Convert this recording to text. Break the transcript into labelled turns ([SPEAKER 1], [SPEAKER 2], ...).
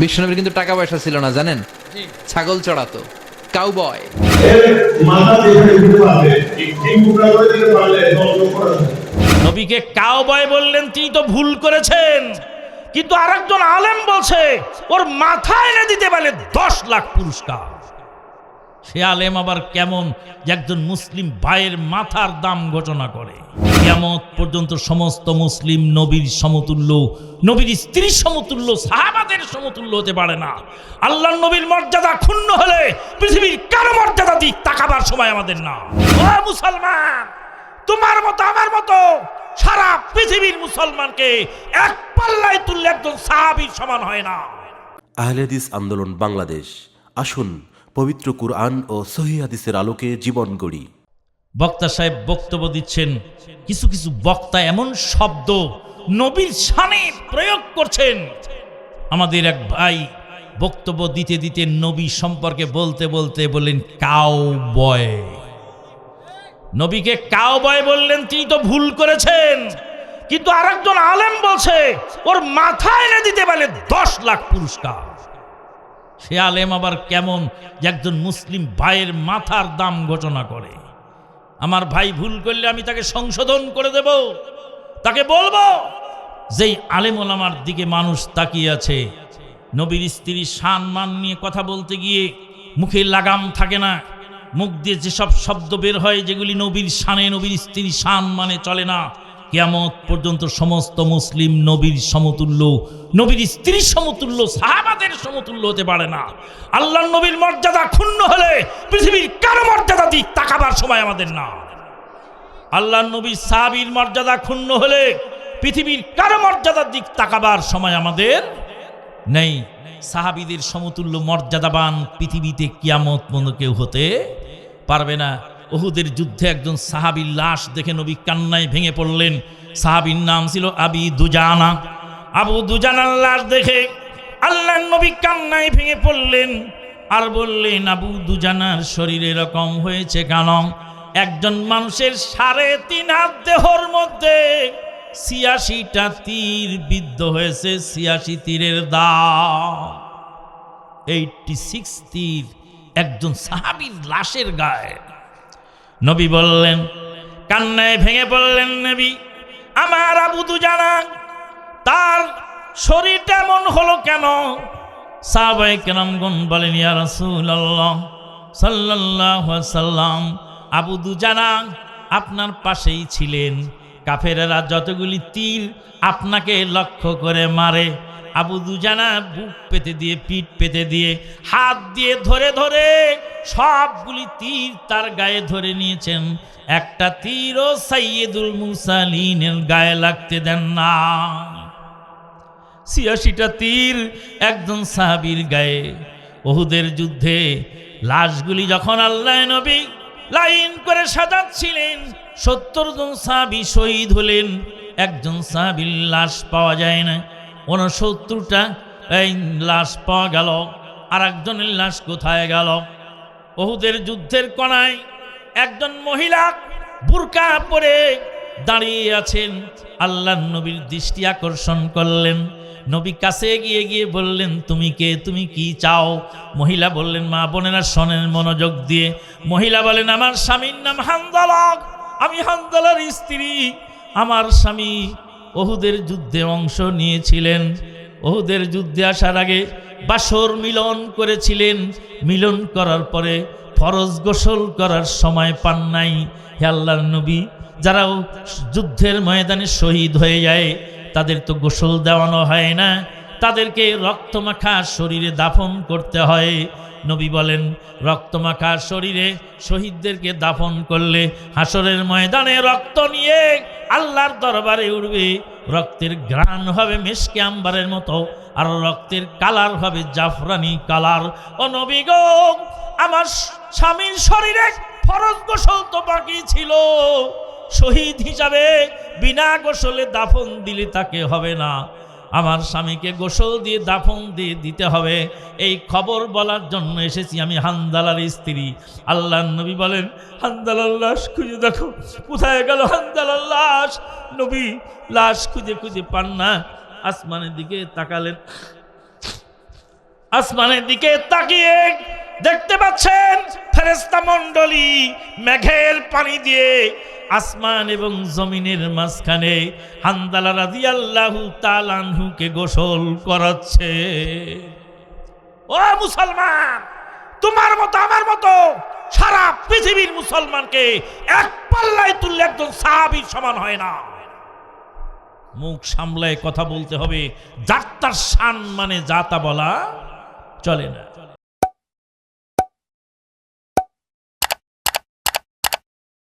[SPEAKER 1] বিষ্ণুনবীর কিন্তু টাকা পয়সা ছিল না জানেন? ছাগল চড়াতো কাউবয়।
[SPEAKER 2] নবীকে কাউবয় বললেন তিনি তো ভুল করেছেন। কিন্তু আরেকজন আলেম বলছে ওর মাথায় এনে দিতে পারলে দশ লাখ পুরস্কার। সে আলেম আবার কেমন যে একজন মুসলিম ভাইয়ের মাথার দাম ঘোষণা করে। কিয়ামত পর্যন্ত সমস্ত মুসলিম নবীর সমতুল্য, নবীর স্ত্রীর সমতুল্য, সাহাবাদের সমতুল্য হতে পারে না। আল্লাহ নবীর মর্যাদা ক্ষুণ্ণ হলে পৃথিবীর কারও মর্যাদা দিক তাকাবার সময় আমাদের না। মুসলমান, তোমার মতো, আমার মতো সারা পৃথিবীর মুসলমানকে এক পাল্লায় তুললে একজন সাহাবীর সমান হয় না।
[SPEAKER 3] আহলেদিস আন্দোলন বাংলাদেশ। আসুন পবিত্র কুরআন ও সহি হাদিসের আলোকে জীবন গড়ি।
[SPEAKER 2] বক্তা সাহেব বক্তব্য দিচ্ছেন, কিছু কিছু বক্তা এমন শব্দ নবীর শানে প্রয়োগ করছেন। আমাদের এক ভাই বক্তব্য দিতে দিতে নবী সম্পর্কে বলতে বলতে বললেন কাউ বয় নবীকে কাউ বয় বললেন, তিনি তো ভুল করেছেন। কিন্তু আরেকজন আলেম বলছে, ওর মাথায় এনে দিতে পারলে দশ লাখ পুরস্কার। সে আলেম আবার কেমন যে একজন মুসলিম ভাইয়ের মাথার দাম ঘোষণা করে। আমার ভাই ভুল করলে আমি তাকে সংশোধন করে দেব, তাকে বলব, যেই আলেম ওলামার দিকে মানুষ তাকিয়ে আছে, নবীর স্ত্রী শান মান নিয়ে কথা বলতে গিয়ে মুখে লাগাম থাকে না, মুখ দিয়ে যেসব শব্দ বের হয় যেগুলি নবীর শানে নবীর স্ত্রী শান মানে চলে না কেয়ামত পর্যন্ত সমস্ত মুসলিম নবীর সমতুল্য, নবীর স্ত্রীর সমতুল্য, সাহাবাদের সমতুল্য হতে পারে না। আল্লাহ নবীর মর্যাদা ক্ষুণ্ণ হলে পৃথিবীর কারও মর্যাদা দিক তাকাবার সময় আমাদের না আল্লাহ নবীর সাহাবীর মর্যাদা ক্ষুণ্ণ হলে পৃথিবীর কারও মর্যাদার দিক তাকাবার সময় আমাদের নেই। সাহাবিদের সমতুল্য মর্যাদাবান পৃথিবীতে কিয়ামত পর্যন্ত কেউ হতে পারবে না। ওহুদের যুদ্ধে একজন সাহাবীর লাশ দেখে নবী কান্নায় ভেঙে পড়লেন। সাহাবীর নাম ছিল আবি দুজানা। আবু দুজানার লাশ দেখে আল্লাহ নবী কান্নায় ভেঙে পড়লেন আর বললেন, আবু দুজানার শরীর এরকম হয়েছে কেন? একজন মানুষের সাড়ে তিন হাত দেহর মধ্যে ছিয়াশিটা তীর বিদ্ধ হয়েছে, ছিয়াশি তীরের দাম এইটটি সিক্স তীর একজন সাহাবীর লাশের গায়ে। নবী বললেন, কান্নায় ভেঙে পড়লেন নবী। আমার আবুদু জানা তার শরীরটা এমন হলো কেন? সাহাবাই কেরামগণ বলেন সাল্লাম আবু দুজানা আপনার পাশেই ছিলেন। কাফেরেরা যতগুলি তীর আপনাকে লক্ষ্য করে মারে আবু দুজানা বুক পেতে দিয়ে, পিঠ পেতে দিয়ে, হাত দিয়ে ধরে ধরে সবগুলি তীর তার গায়ে ধরে নিয়েছেন। একটা তীরও সাইয়েদুল মুসালিনের গায়ে লাগতে দেন না। ছিয়াশিটা তীর একজন সাহাবীর গায়ে। ওহুদের যুদ্ধে লাশগুলি যখন আল্লাহ নবী লাইন করে সাজাচ্ছিলেন, সত্তর জন সাহাবি শহীদ হলেন। একজন সাহাবির লাশ পাওয়া যায় না। উনসত্তরটা এই লাশ পাওয়া গেল। আর একজনের লাশ কোথায় গেল? ওহুদের যুদ্ধের কণায় একজন মহিলা বুরকা পরে দাঁড়িয়ে আছেন। আল্লাহ নবীর দৃষ্টি আকর্ষণ করলেন। নবী কাছে গিয়ে গিয়ে বললেন, তুমি কে? তুমি কি চাও? মহিলা বললেন, মা বোনেরা শোনেন মনোযোগ দিয়ে। মহিলা বলেন, আমার স্বামীর নাম হান্দালক আমি হান্দালার স্ত্রী। আমার স্বামী ওহুদের যুদ্ধে অংশ নিয়েছিলেন। ওহুদের যুদ্ধে আসার আগে বাসর মিলন করেছিলেন। মিলন করার পরে ফরজ গোসল করার সময় পান নাই। হে আল্লাহর নবী, যারাও যুদ্ধের ময়দানে শহীদ হয়ে যায়, তাদের তো গোসল দেওয়ানো হয় না। তাদেরকে রক্তমাখা শরীরে দাফন করতে হয়। নবী বলেন, রক্তমাখা শরীরে শহীদদেরকে দাফন করলে হাসরের ময়দানে রক্ত নিয়ে আল্লাহর দরবারে উঠবে রক্তের গ্রান হবে মেশকে আম্বারের মতো, আর রক্তের কালার হবে জাফরানি কালার। ও নবী গো, আমার স্বামীর শরীরে ফরজ গোসল তো বাকি ছিল। শহীদ হিসাবে বিনা গোসলে দাফন দিলে তাকে হবে না। আমার স্বামীকে গোসল দিয়ে, দাফন দিয়ে দিতে হবে। এই খবর বলার জন্য এসেছি আমি হান্দালার স্ত্রী। আল্লাহ নবী বলেন হান্দালার লাশ খুঁজে দেখো। কোথায় গেল হান্দালার লাশ? নবী লাশ খুঁজে খুঁজে পান না। আসমানের দিকে তাকালেন। আসমানের দিকে তাকিয়ে দেখতে পাচ্ছেন ফেরেস্তা মণ্ডলী মেঘের পানি দিয়ে আসমান এবং জমিনের মাঝখানে হান্দালা রাদিয়াল্লাহু তালানহুকে গোসল করাচ্ছে। ও মুসলমান, তোমার মতো, আমার মতো সারা পৃথিবীর মুসলমানকে এক পাল্লায় তুললে একজন সাহাবীর সমান হয় না। মুখ সামলায় কথা বলতে হবে যাত্রার শান মানে যাতা বলা চলে না।